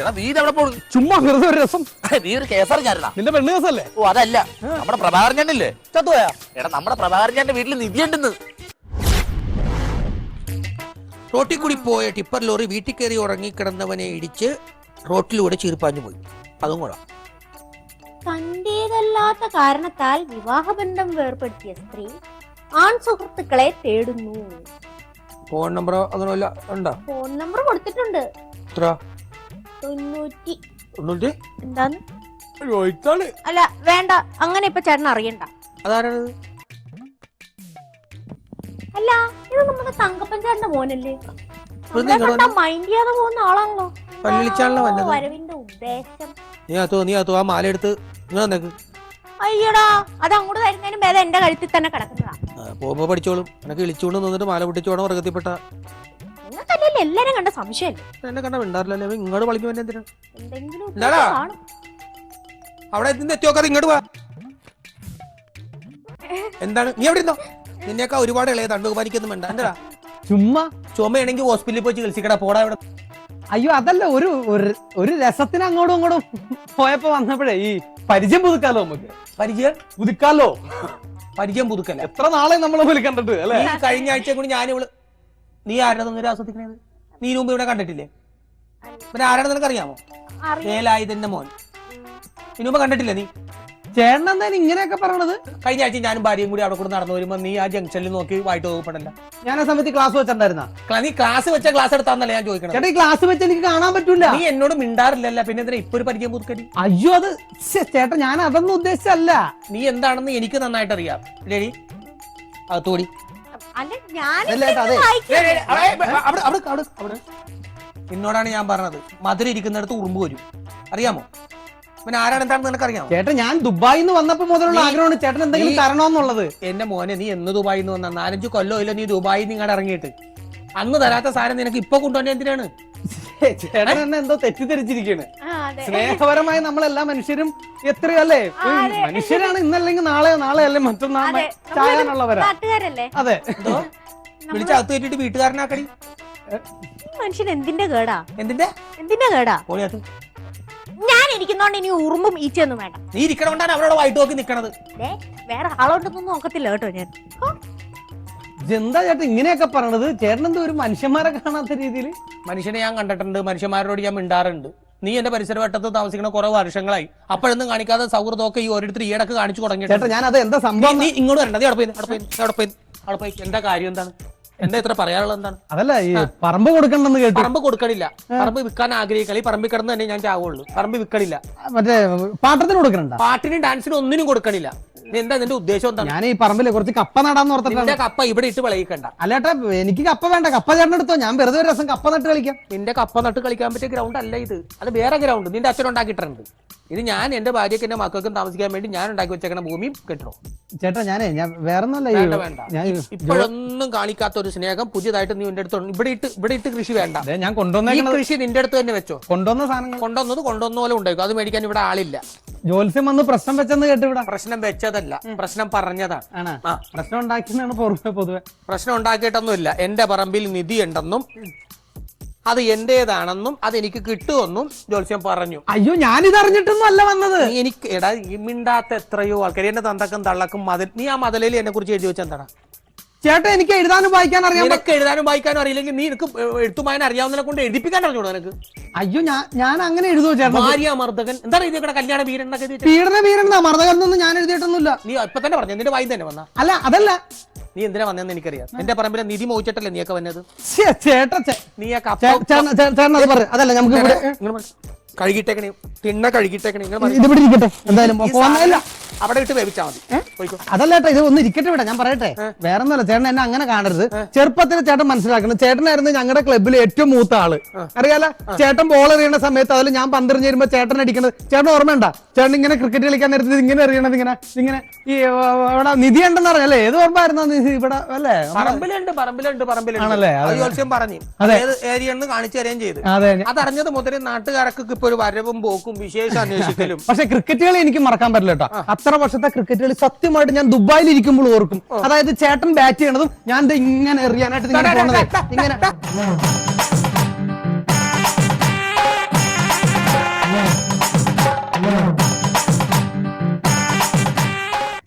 എടാ നീ ഇത് എവിടെ പോണു? ചുമ്മാ വെറുതെ ഒരു രസം. നീ ഒരു കേസറിഞ്ഞായിരുന്നാ നിന്റെ പെണ്ണ് കേസല്ലേ? ഓ അതല്ല. നമ്മുടെ പ്രഭാകരൻ ചേട്ടനില്ലേ ചത്തുപോയാ? എടാ നമ്മുടെ പ്രഭാകരൻ ചേട്ടന്റെ വീട്ടിൽ നിധി ഉണ്ടെന്ന് റോട്ടിൽ കൂടി പോയ ടിപ്പർ ലോറി വീട്ടിൽ കയറി ഉറങ്ങിക്കിടന്നവനെ ഇടിച്ച് റോട്ടിലൂടെ ചീർപ്പാഞ്ഞു പോയി. അതും കൂടാ തന്റേതല്ലാത്ത കാരണത്താൽ വിവാഹബന്ധം വേർപ്പെടുത്തിയ സ്ത്രീ ആൺ സുഹൃത്തുക്കളെ തേടുന്നു. ഫോൺ നമ്പറോ അതൊന്നുമില്ല ഉണ്ടോ? ഫോൺ നമ്പർ കൊടുത്തിട്ടുണ്ട്. എത്ര? തൊണ്ണൂറ്റി തൊണ്ണൂറ്റി? എന്താന്ന് ചോദിച്ചാൾ അല്ല വേണ്ട. അങ്ങനെ ഇപ്പൊ ചേട്ടൻ അറിയണ്ട. അതാരാണ് അല്ല ഇത് നമ്മുടെ തങ്കപ്പൻ ചേട്ടന്റെ മോനല്ലേ? മൈൻഡ് ചെയ്യാതെ പോകുന്ന ആളാണല്ലോ. വരവിന്റെ ഉദ്ദേശം? നീ അത്തോ നീ അത്തോ ആ മാല എടുത്ത് ഇങ്ങനെ നിനക്ക് അയ്യടാ അത് അങ്ങോട്ട് തരുന്നതിന് ഭേദം എന്റെ കഴുത്തിൽ തന്നെ കിടക്കുന്നതാ. പോകുമ്പോ പഠിച്ചോളും. എനക്ക് ഇളിച്ചുകൊണ്ട് നിന്നിട്ട് മാല പൊട്ടിച്ചോണം നിങ്ങൾക്കല്ലേ എല്ലാരും കണ്ട സംശയമല്ലേ എന്നെ കണ്ട മിണ്ടാറില്ലല്ലേ. ഇങ്ങോട്ട് എന്നെ എന്തിനാ? എന്തെങ്കിലും എന്താടാ? കാണും. അവിടെ നിന്ന് എത്തിയോക്കാതെ ഇങ്ങോട്ട് വാ. എന്താണ്? നീ എവിടെ ഇരുന്നോ? നിന്നെയൊക്കെ ഒരുപാട് ഇളയ തണ്ടുകുമാരിക്കൊന്നും വേണ്ട എന്താ ചുമ്മാ. ചുമയാണെങ്കിൽ ഹോസ്പിറ്റലിൽ പോയി ചികിത്സിക്കടാ. പോടാ ഇവിടെ അയ്യോ അതല്ല ഒരു ഒരു- ഒരു രസത്തിന് അങ്ങോട്ടും ഇങ്ങോട്ടും പോയപ്പോ വന്നപ്പോഴേ ഈ പരിചയം പുതുക്കാലോ നമുക്ക്? പരിചയം? പുതുക്കാലോ? പരിചയം പുതുക്കല്ല. എത്ര നാളെ നമ്മളെ പോലെ കണ്ടിട്ട് അല്ലെ? ഈ കഴിഞ്ഞ ആഴ്ച കൂടി ഞാൻ ഇവൾ നീ ആരുടെ നിങ്ങൾ ആസ്വദിക്കണേത്? നീ മുമ്പ് ഇവിടെ കണ്ടിട്ടില്ലേ? പിന്നെ ആരാണ് നിനക്ക് അറിയാമോ അറിയാം. വേലായുധന്റെ മോൻ. ഇതിനു മുമ്പ് കണ്ടിട്ടില്ലേ നീ? ചേട്ടൻ എന്തായാലും ഇങ്ങനെയൊക്കെ പറയണത്? കഴിഞ്ഞ ആഴ്ച ഞാനും ഭാര്യയും കൂടി അവിടെ കൂടെ നടന്നു വരുമ്പോ നീ ആ ജംഗ്ഷനിൽ നോക്കി വായിട്ട് പോകപ്പെടല്ല ഞാൻ ആ സമയത്ത് ക്ലാസ് വെച്ചിട്ടുണ്ടായിരുന്ന? നീ ക്ലാസ് വെച്ച ക്ലാസ് എടുത്താന്നല്ലേ ഞാൻ ചോദിക്കണം ചേട്ടാ ഈ ക്ലാസ് വെച്ച് എനിക്ക് കാണാൻ പറ്റൂല. നീ എന്നോട് മിണ്ടാറില്ലല്ല പിന്നെ എന്തിനാ ഇപ്പൊ ഒരു പരിചയം പുതുക്കൽ? അയ്യോ അത് ചേട്ടൻ ചേട്ടാ ഞാൻ അതൊന്നും ഉദ്ദേശിച്ചല്ല നീ എന്താണെന്ന് എനിക്ക് നന്നായിട്ട് അറിയാം അകത്തോടി അല്ല ഞാൻ അതല്ല എന്നോടാണ് ഞാൻ പറഞ്ഞത്. മധുര ഇരിക്കുന്നിടത്ത് ഉറുമ്പ് വരും. അറിയാമോ? പിന്നെ ആരാണ് എന്താണെന്ന് നിനക്ക് അറിയാമോ? ചേട്ടൻ ഞാൻ ദുബായിൽ നിന്ന് വന്നപ്പോ മുതലുള്ള ആഗ്രഹമാണ് ചേട്ടൻ എന്തെങ്കിലും തരണോന്നുള്ളത് എന്റെ മോനെ നീ എന്ന് ദുബായിൽ നിന്ന് വന്ന? നാലഞ്ച് കൊല്ലോ ഇല്ല നീ ദുബായി നിങ്ങടെ ഇങ്ങോട്ട് ഇറങ്ങിയിട്ട്. അന്ന് തരാത്ത സാധനം നിനക്ക് ഇപ്പൊ കൊണ്ടുവന്നെ എന്തിനാണ്? ചേട്ടൻ എന്നെ എന്തോ അതെ. സ്നേഹപരമായി നമ്മളെല്ലാ മനുഷ്യരും എത്രയല്ലേ. മനുഷ്യരാണ് ഇന്നല്ലെങ്കിൽ നാളെ നാളെ അല്ലേ മറ്റന്നാൾ അതെ. ചായാനുള്ളവരാ. അതെ. എന്തോ? വിളിച്ച് അകത്ത് കയറ്റിട്ട് വീട്ടുകാരനാക്കടി. മനുഷ്യൻ എന്തിന്റെ കേടാ? എന്തിന്റെ? എന്തിന്റെ കേടാ? പോളിയാത്ത് ഞാൻ ഇരിക്കുന്നോണ്ട് ഇനി ഉറുമ്പും ഈച്ചയൊന്നും വേണ്ട. നീ ഇരിക്കണോണ്ടാണ് അവരോട് വൈറ്റ് നോക്കി നിക്കണത്. ദേ, വേറെ ആളോട്ടൊന്നും നോക്കത്തില്ല കേട്ടോ ഞാൻ. എന്താ ചേട്ടൻ ഇങ്ങനെയൊക്കെ പറയണത്? ചേട്ടൻ എന്തോ ഒരു മനുഷ്യന്മാരെ കാണാത്ത രീതിയിൽ മനുഷ്യനെ ഞാൻ കണ്ടിട്ടുണ്ട്. മനുഷ്യന്മാരോട് ഞാൻ മിണ്ടാറുണ്ട്. നീ എന്റെ പരിസരവട്ടത്ത് താമസിക്കുന്ന കുറെ വർഷങ്ങളായി. അപ്പോഴൊന്നും കാണിക്കാതെ സൗഹൃദമൊക്കെ ഈ ഓരോരുത്തർ ഈയിടക്ക് കാണിച്ചു തുടങ്ങി ചേട്ടാ ഞാൻ അത് എന്താ സംഭവം? നീ ഇങ്ങോട്ട് വരണ്ടത് നീ പോയി അവിടെ പോയി അവിടെ പോയി അവിടെ പോയി. എന്താ കാര്യം? എന്താണ്? എന്താ ഇത്ര പറയാനുള്ളത് എന്താണ്? അതല്ല ഈ പറമ്പ് കൊടുക്കണ്ടെന്ന് കേട്ടു. പറമ്പ് കൊടുക്കണില്ല. പറമ്പ് വിൽക്കാൻ ആഗ്രഹിക്കളി പറമ്പിൽ കിടന്ന് തന്നെ ഞാൻ ചാവുള്ളൂ. പറമ്പ് വിൽക്കണില്ല. മറ്റേ പാട്ടത്തിന് കൊടുക്കണ്ട പാട്ടിനും ഡാൻസിനും ഒന്നിനും കൊടുക്കണില്ല. എന്താ നിന്റെ ഉദ്ദേശം എന്താ ഞാൻ ഈ പറമ്പിൽ കുറച്ച് കപ്പ നടാന്ന് ഓർത്തിട്ടാണ്. നിന്റെ കപ്പ ഇവിടെ ഇട്ട് വിളയിക്കണ്ട. അല്ലേട്ടാ എനിക്ക് കപ്പ വേണ്ട. കപ്പ ചേട്ടൻ എടുത്തോ? ഞാൻ വെറുതെ ഒരു രസം കപ്പ നട്ട് കളിക്കാം. നിന്റെ കപ്പ നട്ട് കളിക്കാൻ പറ്റിയ ഗ്രൗണ്ട് അല്ല ഇത്. അത് വേറെ ഗ്രൗണ്ട് നിന്റെ അച്ഛൻ ഉണ്ടാക്കിയിട്ടുണ്ട്. ഇത് ഞാൻ എന്റെ ഭാര്യയ്ക്ക് എന്റെ മക്കൾക്കും താമസിക്കാൻ വേണ്ടി ഞാൻ ഉണ്ടാക്കി വെച്ചേക്കണ ഭൂമിയും കെട്ടോ ചേട്ടാ ഞാനേ ഞാൻ വേറെ വേണ്ട ഇപ്പോഴൊന്നും കാണിക്കാത്ത ഒരു സ്നേഹം പുതിയതായിട്ട് നീ എന്റെ അടുത്ത് ഇവിടെ ഇട്ട് ഇവിടെ ഇട്ട് കൃഷി വേണ്ട. ഞാൻ കൊണ്ടുവന്ന കൃഷി നിന്റെ അടുത്ത് തന്നെ വെച്ചോ. കൊണ്ടുവന്ന സാധനങ്ങൾ. കൊണ്ടുവന്നത് കൊണ്ടുവന്ന പോലെ ഉണ്ടായിരിക്കും. അത് മേടിക്കാൻ ഇവിടെ ആളില്ല. ജോത്സ്യം വന്ന് പ്രശ്നം വെച്ചെന്ന് കേട്ടു ഇവിടെ പ്രശ്നം വെച്ചതല്ല. പ്രശ്നം പറഞ്ഞതാണ്. പ്രശ്നം ഉണ്ടാക്കി പൊതുവെ പൊതുവെ. പ്രശ്നം ഉണ്ടാക്കിയിട്ടൊന്നുമില്ല. എന്റെ പറമ്പിൽ നിധി ഉണ്ടെന്നും അത് എന്റേതാണെന്നും അത് എനിക്ക് കിട്ടുമെന്നും ജോത്സ്യം പറഞ്ഞു. അയ്യോ ഞാനിത് അറിഞ്ഞിട്ടൊന്നും അല്ല വന്നത്. നീ എനിക്ക് എടാ ഈ മിണ്ടാത്ത എത്രയോ ആൾക്കാർ എന്റെ തന്തക്കും തള്ളക്കും മതിൽ നീ ആ മതിലയിൽ എന്നെ കുറിച്ച് എഴുതി വെച്ചെന്താടാ? ചേട്ടാ എനിക്ക് എഴുതാനും വായിക്കാൻ അറിയാം നിനക്ക് എഴുതാനും വായിക്കാനും അറിയില്ലെങ്കിൽ നീ എനിക്ക് എഴുത്തുമായനെ അറിയാവുന്നതിനെ കൊണ്ട് എഴുതിപ്പിക്കാൻ അറിഞ്ഞോളൂ നിനക്ക്. അയ്യോ ഞാൻ ഞാൻ അങ്ങനെ എഴുതുമോ ചേട്ടാ ഭാര്യ മർദ്ദകൻ. എന്താണ് ഇത് ഇവിടെ കല്യാണ വീരൻ എന്നൊക്കെ എഴുതി വെച്ചേ? പീഡന പീഡന ഞാൻ എഴുതിയിട്ടൊന്നുമില്ല. നീ ഇപ്പൊ തന്നെ പറഞ്ഞു നിന്റെ വായി തന്നെ വന്ന. അല്ല അതല്ല. നീ എന്തിനാ വന്നതെന്ന് എനിക്കറിയാം. എന്റെ പറമ്പിലെ നിധി മോഹിച്ചിട്ടല്ലേ നീയൊക്കെ വന്നത്? ചേട്ടാ നീ ആ കപ്പ പറ അതല്ല നമുക്ക് ഇവിടെ കഴുകിട്ടേക്കണേ തിണ്ണ കഴുകിട്ടേക്കണേ ഇങ്ങൾ ഇത് ഇവിടെ ഇരിക്കട്ടെ. എന്തായാലും അവിടെ ഇട്ട് വേവിച്ചാൽ മതി. പോയിക്കോ. അതല്ല ചേട്ടാ ഇത് ഒന്ന് ഇരിക്കട്ടെ ഇവിടെ. ഞാൻ പറയട്ടെ. വേറെ ഒന്നുമല്ല ചേട്ടൻ എന്നെ അങ്ങനെ കാണരുത്. ചെറുപ്പത്തിൽ ചേട്ടൻ മനസ്സിലാക്കണം. ചേട്ടനായിരുന്നു ഞങ്ങളുടെ ക്ലബ്ബിലെ ഏറ്റവും മൂത്ത ആൾ. അറിയാല? ചേട്ടൻ ബോൾ എറിയുന്ന സമയത്ത് അതിൽ ഞാൻ പന്തെറിഞ്ഞ് വരുമ്പോ ചേട്ടൻ അടിക്കണത്. ചേട്ടൻ ഓർമ്മയുണ്ട ചേട്ടൻ ഇങ്ങനെ ക്രിക്കറ്റ് കളിക്കാൻ നേരത്തെ ഇങ്ങനെ എറിയണത് ഇങ്ങനെ. ഇങ്ങനെ ഈ അവിടെ ഇവിടെ നിധി ഉണ്ടെന്ന് അല്ലേ? ഏത് ഓർമ്മയായിരുന്നു നിധി ഇവിടെ? അല്ലേ? പറമ്പിലുണ്ട് പറമ്പിലുണ്ട് പറമ്പിലുണ്ട്. പറഞ്ഞു. അതെ. ഏത് ഏരിയ കാണിച്ചു തരുകയും ചെയ്തു. അതെ. അതറിഞ്ഞത് മുതലേ നാട്ടുകാരൊക്കെ ഇപ്പൊ ഒരു വരവും പോക്കും വിശേഷം അന്വേഷിക്കലും. പക്ഷെ ക്രിക്കറ്റ് കളി എനിക്ക് മറക്കാൻ പറ്റില്ല കേട്ടോ. അത്ര വർഷത്തെ ക്രിക്കറ്റ് കളി സത്യമായിട്ട് ഞാൻ ദുബായിൽ ഇരിക്കുമ്പോൾ ഓർക്കും. അതായത് ചേട്ടൻ ബാറ്റ് ചെയ്യണതും ഞാൻ ഇങ്ങനെ എറിയാനായിട്ട് ഇങ്ങനെ. ഇങ്ങനെ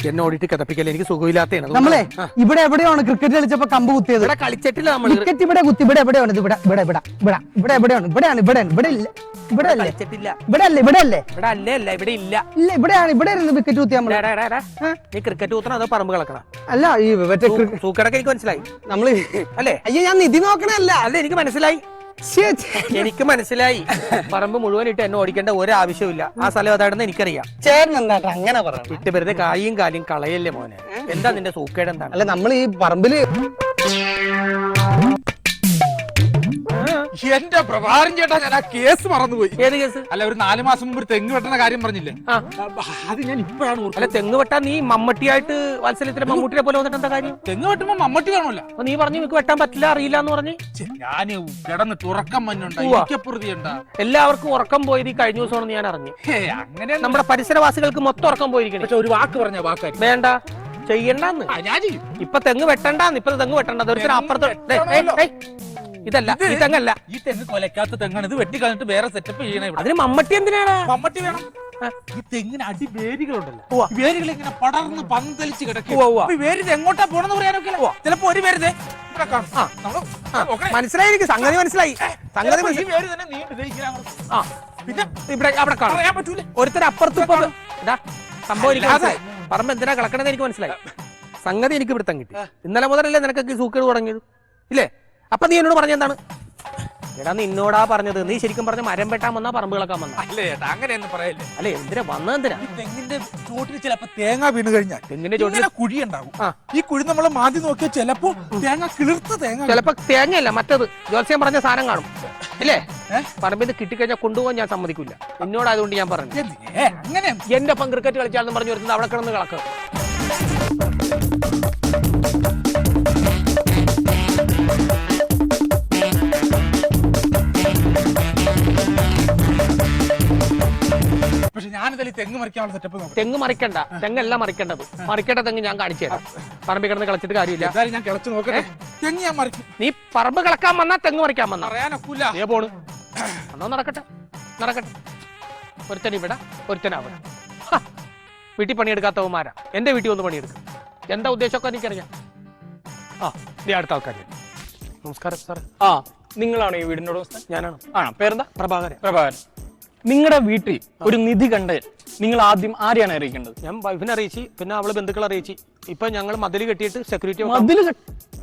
എന്നെ ഓടിട്ട് കഥപ്പിക്കല്ലേ എനിക്ക് സുഖമില്ലാത്ത നമ്മളെ ഇവിടെ എവിടെയാണ് ക്രിക്കറ്റ് കളിച്ചപ്പോ കമ്പ് കുത്തിയത്? കളിച്ചിട്ടില്ല നമ്മൾ ക്രിക്കറ്റ് ഇവിടെ കുത്തി ഇവിടെ എവിടെയാണ് ഇവിടെ ഇവിടെ ഇവിടെ ഇവിടെ ഇവിടെ എവിടെയാണ് ഇവിടെയാണ് ഇവിടെയാണ് ഇവിടെ ഇല്ല. ഇവിടെ അല്ലേ? ഇവിടെ അല്ലേ? ഇവിടെ അല്ലേ? ഇവിടെ അല്ലേ അല്ല ഇവിടെ ഇല്ല. ഇല്ല ഇവിടെയാണ്. ഇവിടെ വിക്കറ്റ്. നീ ക്രിക്കറ്റ് കൂത്തണം അതോ പറമ്പ് കളക്കണം? അല്ല ഈ മറ്റേ എനിക്ക് മനസ്സിലായി. നമ്മൾ അല്ലേ? അയ്യോ ഞാൻ നിധി നോക്കണല്ല അല്ല എനിക്ക് മനസ്സിലായി. എനിക്ക് മനസ്സിലായി. പറമ്പ് മുഴുവൻ ഇട്ട് എന്നെ ഓടിക്കേണ്ട ഒരു ആവശ്യമില്ല ആ സ്ഥലം അതാണെന്ന് എനിക്കറിയാം. ചേട്ടൻ എന്താ അങ്ങനെ ഇട്ട് വെറുതെ കായും കാലും കളയല്ലേ മോനെ. എന്താ നിന്റെ സൂക്കേട് എന്താണ്? അല്ല നമ്മൾ ഈ പറമ്പിൽ എന്റെ പ്രഭാരം ചേട്ടാ ഞാൻ ആ കേസ് മറന്നുപോയി. ഏത് കേസ്? അല്ല ഒരു നാല് മാസം മുമ്പ് ഒരു തെങ്ങ് വെട്ടണ കാര്യം പറഞ്ഞില്ലേ? ആ. അത് ഞാൻ ഇപ്പോഴാണ് ഓർക്കുന്നത്. അല്ല തെങ്ങ് വെട്ടാൻ നീ മമ്മട്ടിയായിട്ട് വാത്സല്യത്തിലെ മമ്മൂട്ടിയെ പോലെ വന്നിട്ട് എന്താ കാര്യം? തെങ്ങ് വെട്ടുമ്പോ മമ്മട്ടി കാണൂല. അപ്പൊ നീ പറഞ്ഞു നിനക്ക് വെട്ടാൻ പറ്റില്ല അറിയില്ല എന്ന് പറഞ്ഞു? ഞാൻ കിടന്ന് തുറക്കം മഞ്ഞുണ്ട ഉവ്വ. ഇരിക്കപ്പുറതിയുണ്ട എല്ലാവർക്കും ഉറക്കം പോയത് ഈ കഴിഞ്ഞ ദിവസമാണെന്ന് ഞാൻ അറിഞ്ഞു. ഹേ അങ്ങനെ നമ്മുടെ പരിസരവാസികൾക്ക് മൊത്തം ഉറക്കം പോയിരിക്കണം. പക്ഷെ ഒരു വാക്ക് പറഞ്ഞ വാക്ക് വേണ്ട. ചെയ്യണ്ടെന്ന്. ഞാൻ ചെയ്യും. ഇപ്പൊ തെങ്ങ് വെട്ടണ്ടാന്ന്. ഇപ്പൊ തെങ്ങ് വെട്ടണ്ട. അപ്പുറത്ത് ദേ, ഏയ്. ഇതല്ല ഈ തെങ്ങല്ല ഈ തെങ്ങ് കൊലക്കാത്ത തെങ്ങാണ്. ഇത് വെട്ടി കളഞ്ഞിട്ട് വേറെ സെറ്റപ്പ് ചെയ്യണേ ഇവിടെ. അതിന് മമ്മട്ടി എന്തിനാണ്? മമ്മട്ടി വേണം. ഈ തെങ്ങിന് അടി വേരുകളുണ്ടല്ലോ വേരുകൾ ഇങ്ങനെ പടർന്ന് പന്തലിച്ച് കിടക്കും. ഉവ്വ, ഉവ്വ. അപ്പൊ ഈ വേര് ഇത് എങ്ങോട്ടാ പോണെന്ന് പറയാനൊക്കെ ചിലപ്പോ ഒരു വേര് ദേ ഇവിടെ കാണും. ആ. നമ്മൾ മനസ്സിലായി എനിക്ക്. സംഗതി മനസ്സിലായി. സംഗതി പിന്നെ? ഇവിടെ അവിടെ കാണാം. പറയാൻ പറ്റൂല. ഒരുത്തര അപ്പുറത്ത് സംഭവം പറമ്പ് എന്തിനാ കളക്കണെന്ന് എനിക്ക് മനസ്സിലായി. സംഗതി എനിക്ക് പിടുത്തം കിട്ടി. ഇന്നലെ മുതലല്ലേ നിനക്കൊക്കെ സൂക്കേട് തുടങ്ങിയത്? ഇല്ലേ? അപ്പൊ നീ എന്നോട് പറഞ്ഞെന്താണ് എടാ നിന്നോടാ പറഞ്ഞത്. നീ ശരിക്കും പറഞ്ഞ മരം വെട്ടാൻ വന്നാ പറമ്പ് കിളക്കാൻ വന്ന. അല്ലേ ചേട്ടാ അങ്ങനെയൊന്നും പറയല്ലേ? അല്ലെ എന്തിനാ വന്നത് എന്തിനാ? ഈ തെങ്ങിന്റെ ചോട്ടിൽ ചിലപ്പോ തേങ്ങ വീണ് കഴിഞ്ഞാൽ തെങ്ങിന്റെ ചോട്ടിൽ കുഴി ഉണ്ടാവും. ആ. ഈ കുഴി നമ്മൾ മാന്തി നോക്കിയാൽ ചിലപ്പോ തേങ്ങ കിളിർത്ത തേങ്ങ ചിലപ്പോ തേങ്ങയല്ല മറ്റത്. ജോത്സ്യം പറഞ്ഞ സാധനം കാണും. ഇല്ലേ? പറമ്പിൽ നിന്ന് കിട്ടിക്കഴിഞ്ഞാൽ കൊണ്ടുപോകാൻ ഞാൻ സമ്മതിക്കില്ല എന്നോടായതുകൊണ്ട് ഞാൻ പറഞ്ഞു? അങ്ങനെ? എന്റെ ഒപ്പം ക്രിക്കറ്റ് കളിച്ചാലെന്ന് പറഞ്ഞു വരുന്നത് അവിടെ കിടന്ന് കളക്ക്. പക്ഷെ ഞാനിതിൽ തെങ്ങ് മറിക്കാനുള്ള സെറ്റപ്പ് നോക്കാം തെങ്ങ് മറിക്കണ്ട. തെങ്ങല്ല മറിക്കേണ്ടത്. മറിക്കേണ്ട തെങ്ങ് ഞാൻ കാണിച്ചു തരാം പറമ്പിൽ കിടന്ന് കളിച്ചിട്ട് കാര്യമില്ല. എന്തായാലും ഞാൻ കിളച്ച് നോക്കട്ടെ. തെങ്ങ് ഞാൻ മറിക്കും. നീ പറമ്പ് കിളക്കാൻ വന്നാ തെങ്ങ് മറിക്കാൻ വന്നാ. പറയാനൊക്കില്ല നീ പോണ്. എന്നാ നടക്കട്ടെ. നടക്കട്ടെ. ഒരുത്തൻ ഇവിടെ ഒരുത്തൻ അവിടെ. വീട്ടിൽ പണിയെടുക്കാത്തവന്മാരാ. എന്റെ വീട്ടിൽ വന്ന് പണിയെടുക്കും. എന്താ ഉദ്ദേശമൊക്കെ എനിക്കറിയാം. ആ നീ അടുത്ത ആൾക്കാർ നമസ്കാരം സാർ ആ നിങ്ങളാണ് ഈ വീടിനോട് ഞാനാണ്? ആണോ? പേരെന്താ? പ്രഭാകരൻ. പ്രഭാകരൻ. നിങ്ങളുടെ വീട്ടിൽ ഒരു നിധി കണ്ട് നിങ്ങൾ ആദ്യം ആരെയാണ് അറിയിക്കേണ്ടത്? ഞാൻ വൈഫിനെ അറിയിച്ചു പിന്നെ അവളെ ബന്ധുക്കളെ അറിയിച്ചു. ഇപ്പൊ ഞങ്ങൾ മതിൽ കെട്ടിയിട്ട് സെക്യൂരിറ്റി കെട്ട്-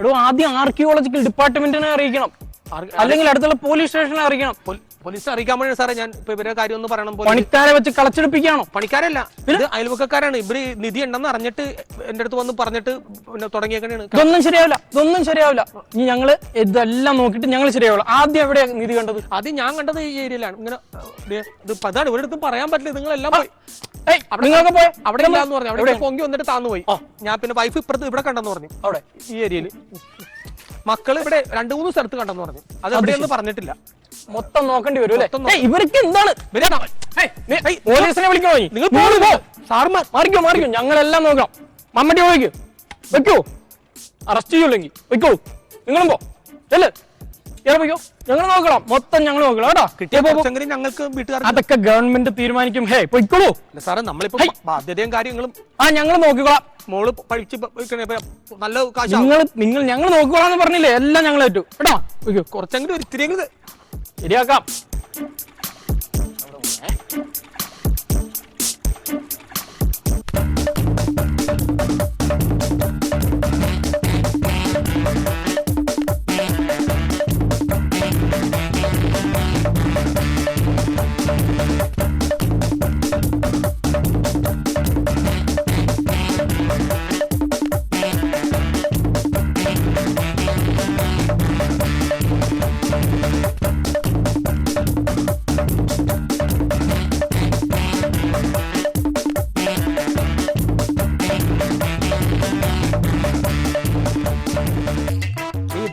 എടോ ആദ്യം ആർക്കിയോളജിക്കൽ ഡിപ്പാർട്ട്മെന്റിനെ അറിയിക്കണം. അല്ലെങ്കിൽ അടുത്തുള്ള പോലീസ് സ്റ്റേഷനെ അറിയിക്കണം. പോലീസ് അറിയിക്കാൻ വേണ്ടി സാറേ. ഞാൻ ഇപ്പൊ ഇവരെ കാര്യം ഒന്ന് പറയണം. പോലെ പണിക്കാരെ വെച്ച് കളച്ചെടുപ്പിക്കുകയാണോ? പണിക്കാരല്ല. ഇത് അയൽവക്കക്കാരാണ് ഇവർ നിധി ഉണ്ടെന്ന് അറിഞ്ഞിട്ട് എന്റെ അടുത്ത് വന്ന് പറഞ്ഞിട്ട് പിന്നെ തുടങ്ങിയേക്കണേണ്. ഇതൊന്നും ശരിയാവില്ല. ഇതൊന്നും ശരിയാവില്ല. ഇനി ഞങ്ങൾ ഇതെല്ലാം നോക്കിട്ട് ഞങ്ങൾ ശരിയാവില്ല ആദ്യം എവിടെ നിധി കണ്ടത്? അത് ഞാൻ കണ്ടത് ഈ ഏരിയയിലാണ്. ഇങ്ങനെ ദേ, ഇത് ഇപ്പൊ അതാണ്. ഇവരുടെ അടുത്തും പറയാൻ പറ്റില്ല. നിങ്ങളെല്ലാം പോയി. ഏയ് നിങ്ങൾക്ക് പോയ. അവിടെ ഇല്ലാന്ന് പറഞ്ഞു. അവിടെ പൊങ്കി വന്നിട്ട് താന്നു പോയി. ഞാൻ പിന്നെ വൈഫ് ഇപ്പുറത്ത് ഇവിടെ കണ്ടെന്ന് പറഞ്ഞു. അവിടെ. ഈ ഏരിയയിൽ മക്കൾ ഇവിടെ രണ്ടു മൂന്ന് സ്ഥലത്ത് കണ്ടെന്ന് പറഞ്ഞു. അത് എവിടെയൊന്നും പറഞ്ഞിട്ടില്ല. മൊത്തം നോക്കേണ്ടി വരും അല്ലേ? ഇവർക്ക് എന്താണ്? പോലീസിനെ വിളിക്കണോ? നിങ്ങൾ പോ. സാർമാർ മാറിക്കോ മാറിക്കോ. ഞങ്ങളെല്ലാം നോക്കാം. മമ്മട്ടി പോയിക്കോ. വെക്കോ. അറസ്റ്റ് ചെയ്യൂല്ലെങ്കിൽ. വെക്കോളൂ നിങ്ങളും പോ. അല്ലേ ഞങ്ങൾ നോക്കണം. മൊത്തം ഞങ്ങൾ നോക്കണം. കേട്ടോ. കിട്ടിയ കുറച്ചെങ്കിലും ഞങ്ങൾക്ക് വീട്ടുകാർ അതൊക്കെ ഗവൺമെന്റ് തീരുമാനിക്കും. ഹേ പൊയ്ക്കോളൂ. സാറേ നമ്മളിപ്പോ. ബാധ്യതയും കാര്യങ്ങളും ആ ഞങ്ങൾ നോക്കിക്കോളാം. മോൾ പഠിച്ച് നല്ല കാശ് നിങ്ങൾ നിങ്ങൾ ഞങ്ങൾ നോക്കിക്കോളാന്ന് പറഞ്ഞില്ലേ? എല്ലാം ഞങ്ങൾ ഏറ്റു. കേട്ടോ. കുറച്ചെങ്കിലും ഇത്തിരിയെങ്കിലും ശരിയാക്കാം ഈ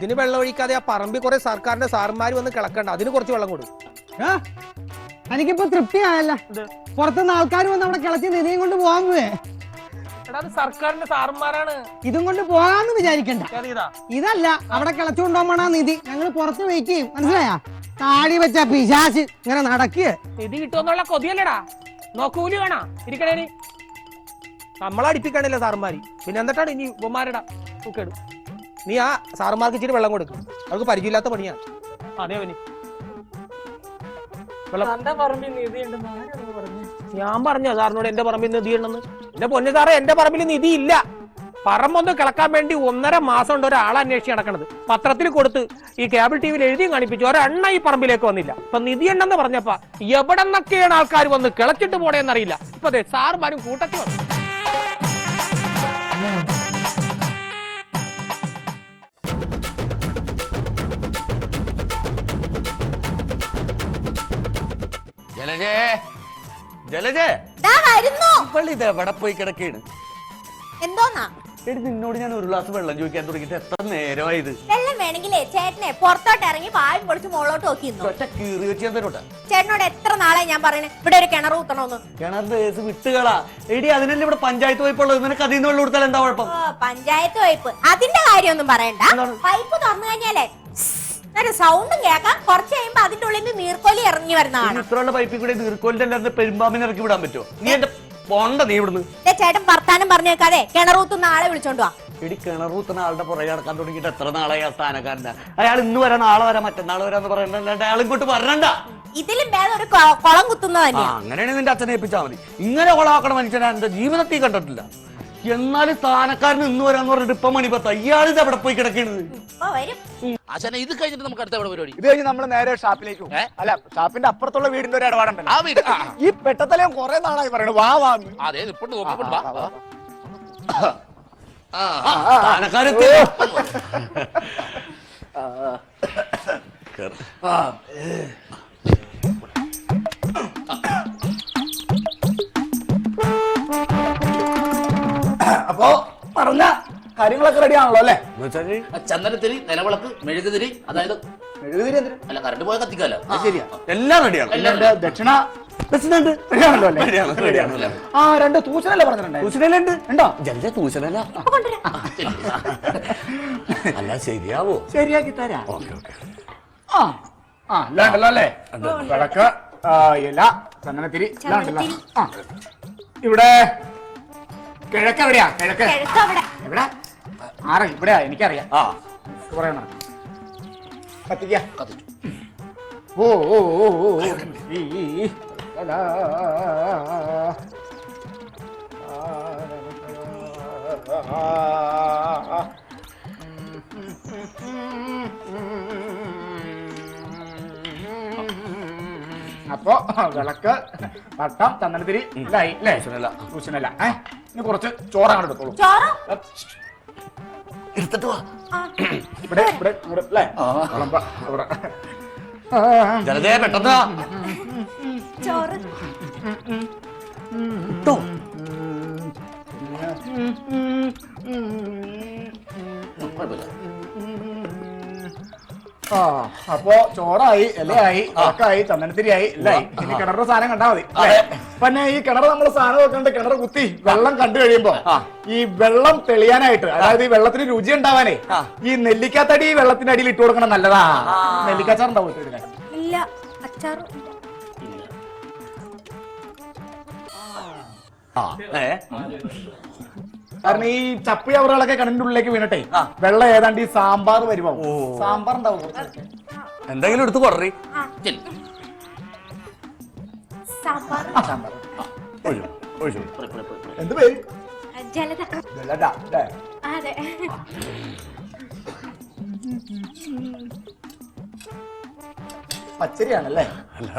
ഇതിന് വെള്ളം ഒഴിക്കാതെ ആ പറമ്പിൽ കുറെ സർക്കാരിന്റെ സാർമാര് വന്ന് കിളക്കണ്ട അതിന് കുറച്ച് വെള്ളം കൊടുക്കും. എനിക്കിപ്പോ തൃപ്തി തൃപ്തിയായല്ല പുറത്തുനിന്ന് ആൾക്കാർ വന്ന് അവിടെ കിളച്ച് നിധിയും കൊണ്ട് പോകാൻ പോവേ. എടാ അത് സർക്കാരിന്റെ സാർമാരാണ് ഇതും കൊണ്ട് പോകാന്ന് വിചാരിക്കണ്ട. ഇതാ. ഇതല്ല അവിടെ കിളച്ചു കൊണ്ടുപോകണ നിധി. ഞങ്ങൾ പുറത്ത് വെയിറ്റ് ചെയ്യും. മനസ്സിലായാ? താടി വെച്ച പിശാസ് ഇങ്ങനെ നടക്കുക നിധി കിട്ടുമെന്നുള്ള കൊതിയല്ലടാ. നോക്കൂലി വേണാ? ഇരിക്കണേ നമ്മളടിപ്പിക്കണില്ല സാറന്മാര്. പിന്നെ എന്നിട്ടാണ് ഇനി ഉപ്പമാരുടെ കേട് നീ ആ സാറുമാർക്ക് ഇച്ചിരി വെള്ളം കൊടുക്കും. അവർക്ക് പരിചയമില്ലാത്ത പണിയാണ് അതെ അവന്. ഞാൻ പറഞ്ഞോ സാറിനോട് എന്റെ പറമ്പിൽ നിധി ഉണ്ടെന്ന്. എന്റെ പൊന്നു സാറേ എന്റെ പറമ്പിൽ നിധി ഇല്ല. പറമ്പൊന്ന് കിളക്കാൻ വേണ്ടി ഒന്നര മാസം ഉണ്ട് ഒരാളെ അന്വേഷിച്ച് നടക്കണത്. പത്രത്തിൽ കൊടുത്ത് ഈ കേബിൾ ടി വിയിൽ എഴുതിയും കാണിപ്പിച്ചു ഒരെണ്ണ ഈ പറമ്പിലേക്ക് വന്നില്ല. ഇപ്പൊ നിധി ഉണ്ടെന്ന് പറഞ്ഞപ്പ എവിടെന്നൊക്കെയാണ് ആൾക്കാർ വന്ന് കിളച്ചിട്ട് പോണേന്നറിയില്ല. ഇപ്പൊ അതെ സാറുമാരും കൂട്ടത്തിൽ വന്നു. ജലജേ ജലജേ. ദാ വരുന്നു. പള്ളി ഇത് എവിടെ പോയി കിടക്കേണ് എന്തോന്നാ? എടി നിന്നോട് ഞാൻ ഒരു ഗ്ലാസ് വെള്ളം ചോദിക്കാൻ തുടങ്ങിയിട്ട് എത്ര നേരമായത്? വെള്ളം വേണമെങ്കിലേ ചേട്ടനെ പുറത്തോട്ട് ഇറങ്ങി പായും പൊളിച്ച് മുകളിലോട്ട് നോക്കിയിരുന്നു ഒറ്റ കീറി വെച്ച് ഞാൻ തരോട്ടെ. ചേട്ടനോട് എത്ര നാളെ ഞാൻ പറയണേ? ഇവിടെ ഒരു കിണർ കുത്തണമെന്ന് കിണർ കേസ് വിട്ടുകളാ. എടി അതിനല്ലേ ഇവിടെ പഞ്ചായത്ത് പോയപ്പോഴുള്ളത് നിനക്ക് അതിൽ നിന്ന് വെള്ളം കൊടുത്താൽ എന്താ കുഴപ്പം? ഓ പഞ്ചായത്ത് പൈപ്പ് അതിന്റെ കാര്യമൊന്നും പറയണ്ട. പൈപ്പ് തുറന്നു കഴിഞ്ഞാലേ ഒരു സൗണ്ടും കേൾക്കാം കുറച്ച് കഴിയുമ്പോ അതിന്റെ ഉള്ളിൽ നിന്ന് നീർക്കോലി ഇറങ്ങി വരുന്നതാണ് ഇത്രയുള്ള പൈപ്പിൽ കൂടെ നീർക്കോലിന്റെ പെരുമ്പാമ്പിനെ ഇറക്കി വിടാൻ പറ്റുമോ നീ എന്റെ പോണ്ട നീ ഇവിടുന്ന്. ഏ ചേട്ടൻ വർത്താനം പറഞ്ഞേക്കാതെ കിണറൂത്തുന്ന ആളെ വിളിച്ചോണ്ട് വാ. എടി കിണറൂത്തുന്ന ആളുടെ പുറകെ നടക്കാൻ തുടങ്ങിയിട്ട് എത്ര നാളായി ആ സ്ഥാനക്കാരന്റെ അയാൾ ഇന്ന് വരെ നാളെ വരാൻ മറ്റന്നാൾ വരാന്ന് പറയണ്ടല്ലാണ്ട് അയാൾ ഇങ്ങോട്ട് വരണ്ട. ഇതിലും വേറെ ഒരു കുളം കുത്തുന്നത് അങ്ങനെയാണ് നിന്റെ അച്ഛനെ ഏൽപ്പിച്ചാൽ മതി. ഇങ്ങനെ കൊളാക്കണ മനുഷ്യനെ എന്റെ ജീവിതത്തിൽ കണ്ടിട്ടില്ല. എന്നാലും സ്ഥാനക്കാരൻ ഇന്ന് വരാന്ന് പറഞ്ഞിട്ട് ഇപ്പൊ മണി ഇയാൾ ഇത് അവിടെ പോയി കിടക്കണത്? അച്ഛനെ ഇത് കഴിഞ്ഞിട്ട് നമുക്ക് അടുത്ത എവിടെ പരിപാടി? ഇത് കഴിഞ്ഞ് നമ്മൾ നേരെ ഷാപ്പിലേക്ക് പോകും. അല്ല ഷാപ്പിന്റെ അപ്പുറത്തുള്ള വീടിന്റെ ഒരു ഇടപാടുണ്ടല്ലോ ആ വീട് ആ, ഈ പെട്ടത്തലയും കുറെ നാളായി പറയണു. വാ വാ എന്ന്. അതെ ഇപ്പോഴും നോക്കിക്കൊണ്ട് വാ വാ. ആ ആ, കേറ്. അപ്പോ പറഞ്ഞ കാര്യങ്ങളൊക്കെ റെഡി ആണല്ലോ അല്ലേ? ആ ചന്ദനത്തിരി നിലവിളക്ക് മെഴുകുതിരി അതായത് മെഴുകുതിരി എന്തിന്? അല്ല കറണ്ട് പോയ കത്തിക്കാലോ. ശരിയാ. എല്ലാം റെഡിയാണ് ഉണ്ട്. ദക്ഷിണ പ്രസിഡന്റ് റെഡിയാണല്ലോ അല്ലേ? റെഡിയാണ് റെഡിയാണ് ആ രണ്ട് തൂച്ചനല്ലേ പറഞ്ഞിട്ടുണ്ടായി തൂശനലുണ്ട് ഉണ്ടോ? ജലജ തൂശനല്ല. അല്ല ശരിയാവോ? ശരിയാക്കി തരാം. Okay okay. ആ ആ എല്ലാം ഉണ്ടല്ലോ അല്ലേ വിളക്ക് ആ, ഇല ചന്ദനത്തിരി എല്ലാം ഉണ്ടല്ലോ ആ. ഇവിടെ കിഴക്ക് എവിടെയാ കിഴക്ക്. കിഴക്ക് അവിടെ എവിടെ? ആറ് ഇവിടെയാ എനിക്കറിയാം. ആ. പറയണ കത്തിക്ക. കത്തിച്ചു. ഓ ഓ ഓ ഓ ഓ. ഈ, ഈ, ആ അലാ. അപ്പൊ വിളക്ക് വട്ടം ചന്ദനത്തിരി ഇതായി അല്ലേ? ഭൂഷണല്ല ഏ ഇനി കുറച്ച് ചോറ് അങ്ങോട്ട് എടുത്തോളൂ. ചോറ്? എടുത്തിട്ട് ഇവിടെ ഇവിടെ ഇവിടെ അല്ലേ? വിളമ്പ ഇവിടെ. ജലജ പെട്ടെന്ന്. ചോറ്. ഇട്ടോ കുഴപ്പമില്ല. ആ അപ്പോ ചോറായി ഇലയായി ആക്കായി ചന്ദനത്തിരിയായി എല്ലായി ഇനി കിണറിന്റെ സാധനം കണ്ടാ മതി. പിന്നെ ഈ കിണർ നമ്മൾ സാധനം വെക്കണ്ട് കിണർ കുത്തി വെള്ളം കണ്ടു കഴിയുമ്പോ ഈ വെള്ളം തെളിയാനായിട്ട് അതായത് ഈ വെള്ളത്തിന് രുചി ഉണ്ടാവാനേ ഈ നെല്ലിക്കാത്തടി ഈ വെള്ളത്തിന്റെ അടിയിൽ ഇട്ട് കൊടുക്കണം നല്ലതാ. നെല്ലിക്കാച്ചാർ ഉണ്ടാവും ഇല്ല അച്ചാർ ആ. ഏ? കാരണം ഈ ചപ്പി അവറുകളൊക്കെ കണ്ണിന്റെ ഉള്ളിലേക്ക് വീണട്ടെ വെള്ളം ഏതാണ്ട് ഈ സാമ്പാർ വരുമ്പോ സാമ്പാർ ഉണ്ടാവും കുറച്ച്. എന്തെങ്കിലും എടുത്ത് കൊററി. എന്ത് പേര്? ജലത? അതെ. പച്ചരിയാണല്ലേ? അല്ല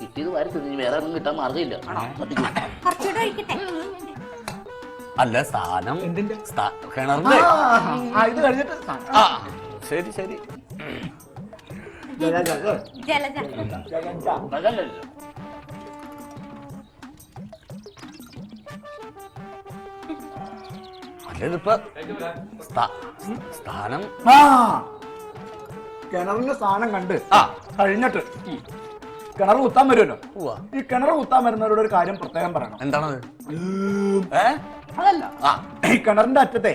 കിട്ടിയത് വരത്തില്ല വേറെ ഒന്നും കിട്ടാൻ മാർഗമില്ല. അല്ല സ്ഥാനം സ്ഥാ- കിണറിന്റെ. ആ, ഇത് കഴിഞ്ഞിട്ട് സാ- ആ ശരി ശരി. ജലജ സ്ഥാനം. ആ കിണറിന്റെ സ്ഥാനം കണ്ട് ആ. കഴിഞ്ഞിട്ട് കിണർ കുത്താൻ വരുമല്ലോ. ഉവ്വ. ഈ കിണർ കുത്താൻ വരുന്നവരോട് ഒരു കാര്യം പ്രത്യേകം പറയണം. എന്താണത്? ഏ? അതല്ല. ആ. ഈ കിണറിന്റെ അറ്റത്തെ